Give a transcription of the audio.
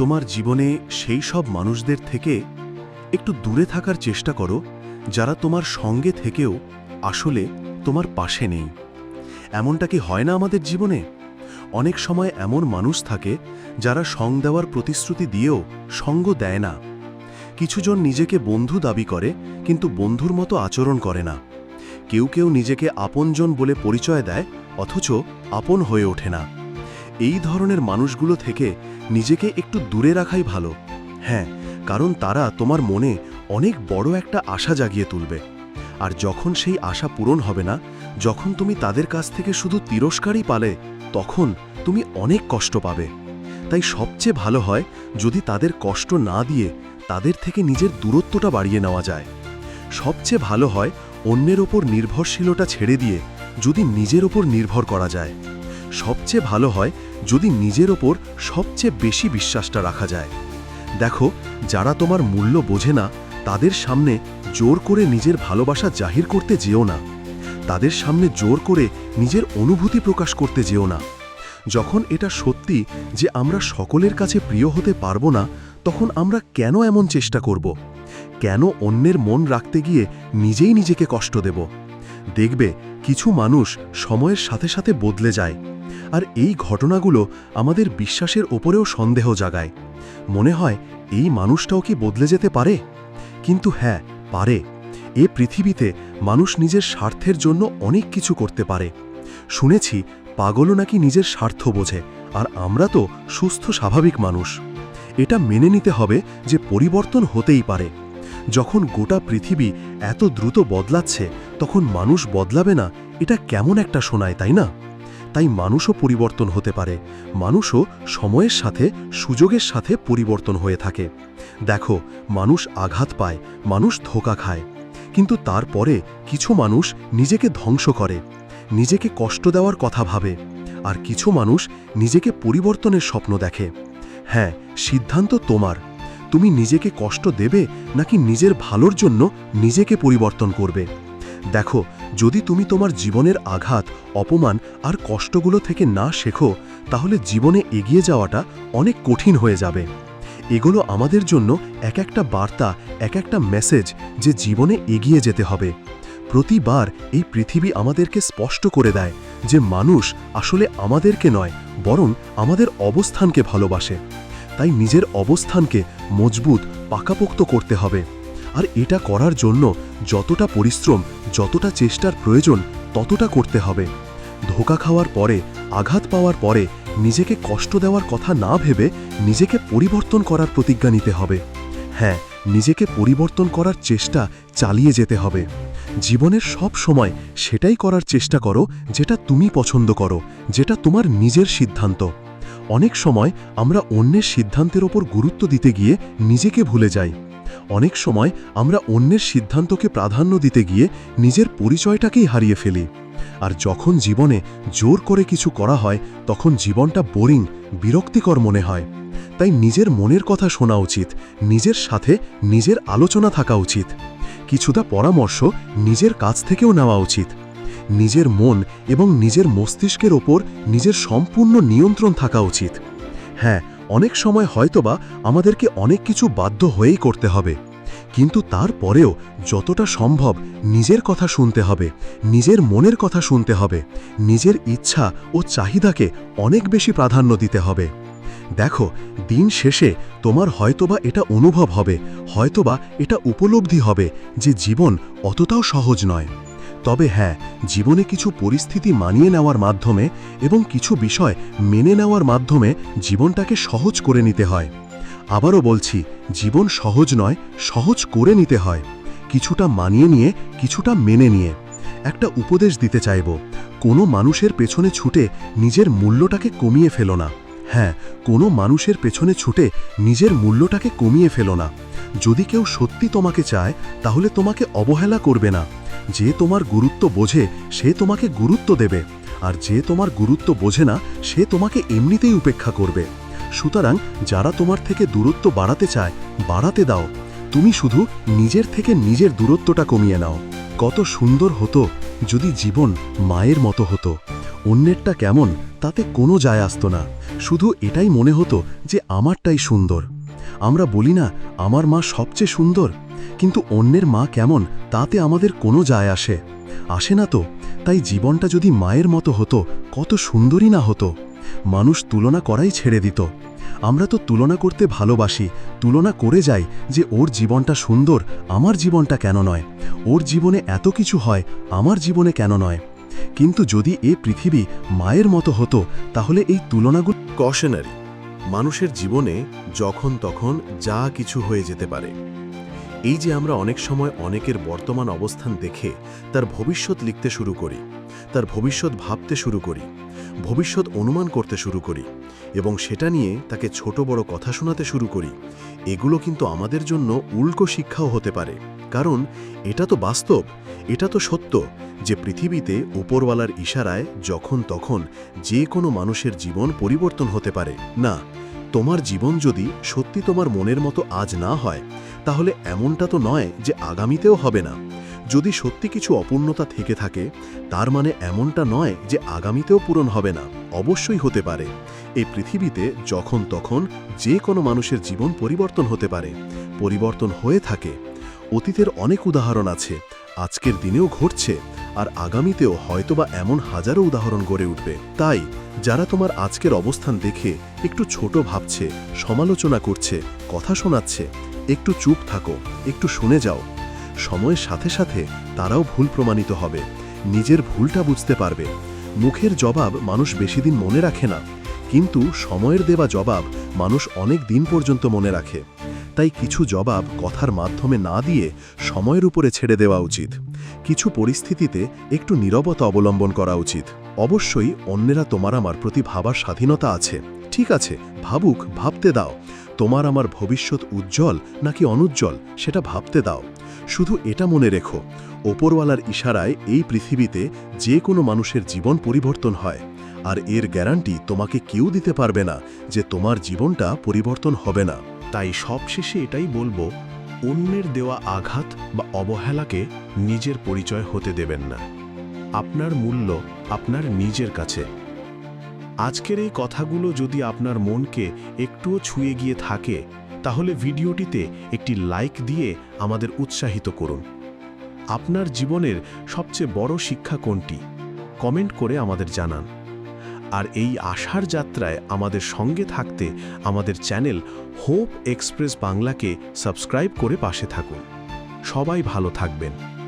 তোমার জীবনে সেই সব মানুষদের থেকে একটু দূরে থাকার চেষ্টা করো, যারা তোমার সঙ্গে থেকেও আসলে তোমার পাশে নেই। এমনটা কি হয় না আমাদের জীবনে? অনেক সময় এমন মানুষ থাকে, যারা সং দেওয়ার প্রতিশ্রুতি দিয়েও সঙ্গ দেয় না। কিছুজন নিজেকে বন্ধু দাবি করে, কিন্তু বন্ধুর মতো আচরণ করে না। কেউ কেউ নিজেকে আপনজন বলে পরিচয় দেয়, অথচ আপন হয়ে ওঠে না। এই ধরনের মানুষগুলো থেকে নিজেকে একটু দূরে রাখাই ভালো। হ্যাঁ কারণ তারা তোমার মনে অনেক বড় একটা আশা জাগিয়ে তুলবে। আর যখন সেই আশা পূরণ হবে না, যখন তুমি তাদের কাছ থেকে শুধু তিরস্কারই পালে, তখন তুমি অনেক কষ্ট পাবে। তাই সবচেয়ে ভালো হয় যদি তাদের কষ্ট না দিয়ে তাদের থেকে নিজের দূরত্বটা বাড়িয়ে নেওয়া যায়। সবচেয়ে ভালো হয় অন্যের ওপর নির্ভরশীলতা ছেড়ে দিয়ে যদি নিজের ওপর নির্ভর করা যায়। সবচেয়ে ভালো হয় যদি নিজের ওপর সবচেয়ে বেশি বিশ্বাসটা রাখা যায়। দেখো, যারা তোমার মূল্য বোঝে না, তাদের সামনে জোর করে নিজের ভালোবাসা জাহির করতে যেও না। তাদের সামনে জোর করে নিজের অনুভূতি প্রকাশ করতে যেও না। যখন এটা সত্যি যে আমরা সকলের কাছে প্রিয় হতে পারব না, তখন আমরা কেন এমন চেষ্টা করব? কেন অন্যের মন রাখতে গিয়ে নিজেই নিজেকে কষ্ট দেব? দেখবে কিছু মানুষ সময়ের সাথে সাথে বদলে যায়, আর এই ঘটনাগুলো আমাদের বিশ্বাসের ওপরেও সন্দেহ জাগায়। মনে হয়, এই মানুষটাও কি বদলে যেতে পারে? কিন্তু হ্যাঁ পারে। এ পৃথিবীতে মানুষ নিজের স্বার্থের জন্য অনেক কিছু করতে পারে। শুনেছি, পাগলও নাকি নিজের স্বার্থ বোঝে, আর আমরা তো সুস্থ, স্বাভাবিক মানুষ। এটা মেনে নিতে হবে যে পরিবর্তন হতেই পারে। যখন গোটা পৃথিবী এত দ্রুত বদলাচ্ছে, তখন মানুষ বদলাবে না, এটা কেমন একটা শোনায়, তাই না? তাই মানুষও পরিবর্তন হতে পারে, মানুষও সময়ের সাথে, সুযোগের সাথে পরিবর্তন হয়ে থাকে। দেখো, মানুষ আঘাত পায়, মানুষ ধোকা খায়, কিন্তু তারপরে কিছু মানুষ নিজেকে ধ্বংস করে, নিজেকে কষ্ট দেওয়ার কথা ভাবে, আর কিছু মানুষ নিজেকে পরিবর্তনের স্বপ্ন দেখে। হ্যাঁ সিদ্ধান্ত তোমার তুমি নিজেকে কষ্ট দেবে নাকি নিজের ভালোর জন্য নিজেকে পরিবর্তন করবে? দেখো, যদি তুমি তোমার জীবনের আঘাত, অপমান আর কষ্টগুলো থেকে না শেখো, তাহলে জীবনে এগিয়ে যাওয়াটা অনেক কঠিন হয়ে যাবে। এগুলো আমাদের জন্য এক একটা বার্তা, এক একটা মেসেজ যে জীবনে এগিয়ে যেতে হবে। প্রতিবার এই পৃথিবী আমাদেরকে স্পষ্ট করে দেয় যে মানুষ আসলে আমাদেরকে নয়, বরং আমাদের অবস্থানকে ভালোবাসে। তাই নিজের অবস্থানকে মজবুত, পাকাপোক্ত করতে হবে। আর এটা করার জন্য যতটা পরিশ্রম, যতটা চেষ্টার প্রয়োজন, ততটা করতে হবে। ধোকা খাওয়ার পরে, আঘাত পাওয়ার পরে নিজেকে কষ্ট দেওয়ার কথা না ভেবে নিজেকে পরিবর্তন করার প্রতিজ্ঞা নিতে হবে। হ্যাঁ নিজেকে পরিবর্তন করার চেষ্টা চালিয়ে যেতে হবে। জীবনের সব সময় সেটাই করার চেষ্টা করো যেটা তুমি পছন্দ করো, যেটা তোমার নিজের সিদ্ধান্ত। অনেক সময় আমরা অন্যের সিদ্ধান্তের ওপর গুরুত্ব দিতে গিয়ে নিজেকে ভুলে যাই। অনেক সময় আমরা অন্যের সিদ্ধান্তকে প্রাধান্য দিতে গিয়ে নিজের পরিচয়টাকেই হারিয়ে ফেলি। আর যখন জীবনে জোর করে কিছু করা হয়, তখন জীবনটা বোরিং, বিরক্তিকর মনে হয়। তাই নিজের মনের কথা শোনা উচিত, নিজের সাথে নিজের আলোচনা থাকা উচিত। কিছুটা পরামর্শ নিজের কাছ থেকেও নেওয়া উচিত। নিজের মন এবং নিজের মস্তিষ্কের ওপর নিজের সম্পূর্ণ নিয়ন্ত্রণ থাকা উচিত। হ্যাঁ অনেক সময় হয়তোবা আমাদেরকে অনেক কিছু বাধ্য হয়েই করতে হবে। কিন্তু তারপরেও যতটা সম্ভব নিজের কথা শুনতে হবে, নিজের মনের কথা শুনতে হবে, নিজের ইচ্ছা ও চাহিদাকে অনেক বেশি প্রাধান্য দিতে হবে। দেখো, দিন শেষে তোমার হয়তোবা এটা অনুভব হবে, হয়তোবা এটা উপলব্ধি হবে যে জীবন অতটাও সহজ নয়। তবে হ্যাঁ জীবনে কিছু পরিস্থিতি মানিয়ে নেওয়ার মাধ্যমে এবং কিছু বিষয় মেনে নেওয়ার মাধ্যমে জীবনটাকে সহজ করে নিতে হয়। আবারও বলছি, জীবন সহজ নয়, সহজ করে নিতে হয়। কিছুটা মানিয়ে নিয়ে, কিছুটা মেনে নিয়ে। একটা উপদেশ দিতে চাইব, কোনো মানুষের পেছনে ছুটে নিজের মূল্যটাকে কমিয়ে ফেলো না। হ্যাঁ কোনো মানুষের পেছনে ছুটে নিজের মূল্যটাকে কমিয়ে ফেলো না। যদি কেউ সত্যি তোমাকে চায়, তাহলে তোমাকে অবহেলা করবে না। যে তোমার গুরুত্ব বোঝে, সে তোমাকে গুরুত্ব দেবে। আর যে তোমার গুরুত্ব বোঝে না, সে তোমাকে এমনিতেই উপেক্ষা করবে। সুতরাং যারা তোমার থেকে দূরত্ব বাড়াতে চায়, বাড়াতে দাও। তুমি শুধু নিজের থেকে নিজের দূরত্বটা কমিয়ে নাও। কত সুন্দর হতো যদি জীবন মায়ের মতো হতো, অন্যেরটা কেমন তাতে কোনো যায় আসতো না। শুধু এটাই মনে হতো যে আমারটাই সুন্দর। আমরা বলি না, আমার মা সবচেয়ে সুন্দর কিন্তু অন্যের মা কেমন তাতে আমাদের কোনো যায় আসে। আসে না তো, তাই জীবনটা যদি মায়ের মতো হতো, কত সুন্দরই না হতো। মানুষ তুলনা করাই ছেড়ে দিত। আমরা তো তুলনা করতে ভালোবাসি, তুলনা করে যাই যে ওর জীবনটা সুন্দর, আমার জীবনটা কেন নয়? ওর জীবনে এত কিছু হয়, আমার জীবনে কেন নয়? কিন্তু যদি এ পৃথিবী মায়ের মতো হতো, তাহলে এই তুলনাগুলো কশনারি মানুষের জীবনে যখন তখন যা কিছু হয়ে যেতে পারে। এই যে আমরা অনেক সময় অনেকের বর্তমান অবস্থান দেখে, তার ভবিষ্যৎ লিখতে শুরু করি, তার ভবিষ্যৎ ভাবতে শুরু করি ভবিষ্যৎ অনুমান করতে শুরু করি এবং সেটা নিয়ে তাকে ছোট বড় কথা শোনাতে শুরু করি। এগুলো কিন্তু আমাদের জন্য উল্টো শিক্ষাও হতে পারে। কারণ এটা তো বাস্তব, এটা তো সত্য যে পৃথিবীতে উপরওয়ালার ইশারায় যখন তখন যে কোনো মানুষের জীবন পরিবর্তন হতে পারে। না, তোমার জীবন যদি সত্যি তোমার মনের মতো আজ না হয়, তাহলে এমনটা তো নয় যে আগামীতেও হবে না। যদি সত্যি কিছু অপূর্ণতা থেকে থাকে, তার মানে এমনটা নয় যে আগামীতেও পূরণ হবে না, অবশ্যই হতে পারে। এই পৃথিবীতে যখন তখন যে কোনো মানুষের জীবন পরিবর্তন হতে পারে, পরিবর্তন হয়ে থাকে। অতীতের অনেক উদাহরণ আছে, আজকের দিনেও ঘটছে, আর আগামীতেও হয়তোবা এমন হাজারো উদাহরণ গড়ে উঠবে। তাই, যারা তোমার আজকের অবস্থান দেখে একটু ছোট ভাবছে, সমালোচনা করছে, কথা শোনাচ্ছে, একটু চুপ থাকো, একটু শুনে যাও। সময়ের সাথে সাথে তারাও ভুল প্রমাণিত হবে। নিজের ভুলটা বুঝতে পারবে। মুখের জবাব মানুষ বেশি দিন মনে রাখে না। কিন্তু সময়ের দেওয়া জবাব মানুষ অনেক দিন পর্যন্ত মনে রাখে। তাই কিছু জবাব কথার মাধ্যমে না দিয়ে সময়ের উপরে ছেড়ে দেওয়া উচিত। কিছু পরিস্থিতিতে একটু নীরবতা অবলম্বন করা উচিত। অবশ্যই অন্যেরা তোমার আমার প্রতি ভাবার স্বাধীনতা আছে। ঠিক আছে, ভাবুক, ভাবতে দাও। তোমার আমার ভবিষ্যৎ উজ্জ্বল নাকি অনুজ্জ্বল, সেটা ভাবতে দাও। শুধু এটা মনে রেখো, ওপরওয়ালার ইশারায় এই পৃথিবীতে যে কোনো মানুষের জীবন পরিবর্তন হয়, আর এর গ্যারান্টি তোমাকে কেউ দিতে পারবে না যে তোমার জীবনটা পরিবর্তন হবে না। তাই সবশেষে এটাই বলব, অন্যের দেওয়া আঘাত বা অবহেলাকে নিজের পরিচয় হতে দেবেন না। আপনার মূল্য আপনার নিজের কাছে। আজকের এই কথাগুলো যদি আপনার মনকে একটুও ছুঁয়ে গিয়ে থাকে তাহলে ভিডিওটিতে একটি লাইক দিয়ে আমাদের উৎসাহিত করুন। আপনার জীবনের সবচেয়ে বড় শিক্ষা কোনটি? কমেন্ট করে আমাদের জানান। আর এই আশার যাত্রায় আমাদের সঙ্গে থাকতে আমাদের চ্যানেল হোপ এক্সপ্রেস বাংলাকে সাবস্ক্রাইব করে পাশে থাকুন। সবাই ভালো থাকবেন।